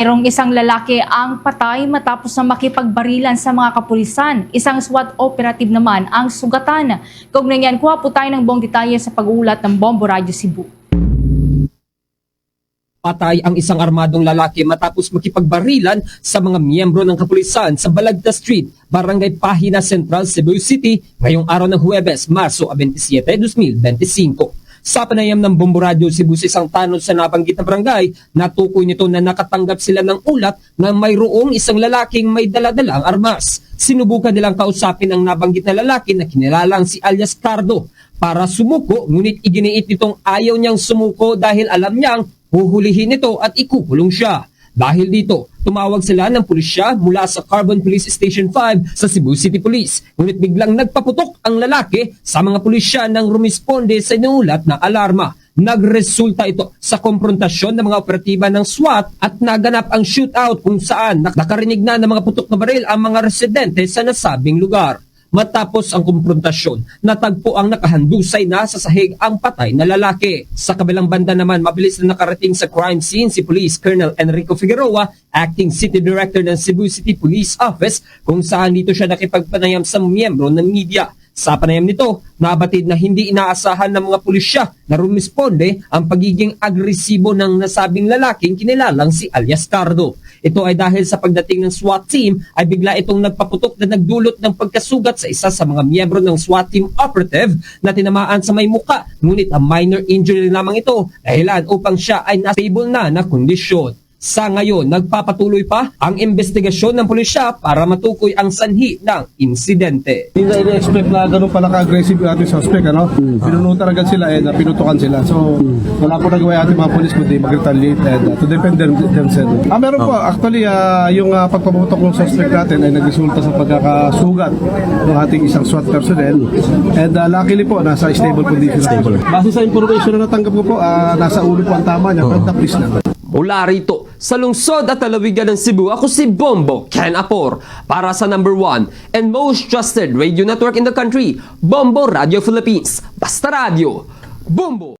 Mayroong isang lalaki ang patay matapos na makipagbarilan sa mga kapulisan. Isang SWAT operative naman ang sugatan. Kaugnay niyan, kuha po tayo ng buong detalye sa pag-uulat ng Bombo Radio Cebu. Patay ang isang armadong lalaki matapos makipagbarilan sa mga miyembro ng kapulisan sa Balagta Street, Barangay Pahina Central, Cebu City ngayong araw ng Huwebes, Marso 27, 2025. Sa panayam ng Bombo Radio Cebu sa isang tanod sa nabanggit na barangay, natukoy nito na nakatanggap sila ng ulat na mayroong isang lalaking may daladalang armas. Sinubukan nilang kausapin ang nabanggit na lalaki na kinilalang si alias Cardo para sumuko ngunit iginiit nitong ayaw niyang sumuko dahil alam niyang huhulihin ito at ikukulong siya. Dahil dito, tumawag sila ng pulisya mula sa Carbon Police Station 5 sa Cebu City Police. Ngunit biglang nagpaputok ang lalaki sa mga pulisya nang rumisponde sa inuulat na alarma. Nagresulta ito sa konfrontasyon ng mga operatiba ng SWAT at naganap ang shootout kung saan nak- nakarinig na ng mga putok na baril ang mga residente sa nasabing lugar. Matapos ang konfrontasyon, natagpo ang nakahandusay na sa sahig ang patay na lalaki. Sa kabilang banda naman, mabilis na nakarating sa crime scene si Police Colonel Enrico Figueroa, Acting City Director ng Cebu City Police Office, kung saan dito siya nakipagpanayam sa miyembro ng media. Sa panayam nito, nabatid na hindi inaasahan ng mga pulisya na rumisponde ang pagiging agresibo ng nasabing lalaking kinilalang si alias Cardo. Ito ay dahil sa pagdating ng SWAT team ay bigla itong nagpaputok na nagdulot ng pagkasugat sa isa sa mga miyembro ng SWAT team operative na tinamaan sa may muka. Ngunit ang minor injury lamang ito dahilan upang siya ay nasa stable na na kondisyon. Sa ngayon, nagpapatuloy pa ang investigasyon ng pulisya para matukoy ang sanhi ng insidente. Hindi na ini-expect na ganun pala ka-aggressive yung ating suspect, ano? Pinunutan agad sila and uh, pinutukan sila. So, wala po nagawa yung ating mga police kundi mag-retaliate and uh, to defend them, themselves. Ah, meron po. Actually, ah, yung uh, pagpaputok ng suspect natin ay nagresulta sa pagkakasugat ng ating isang SWAT personnel. And uh, luckily po, nasa stable condition. Stable. Base sa information na natanggap ko po, ah, nasa ulo po ang tama niya. But please na. Mula rito, sa lungsod at talawigan ng Cebu, ako si Bombo Ken Apor para sa number one and most trusted radio network in the country, Bombo Radio Philippines. Basta Radio, Bombo!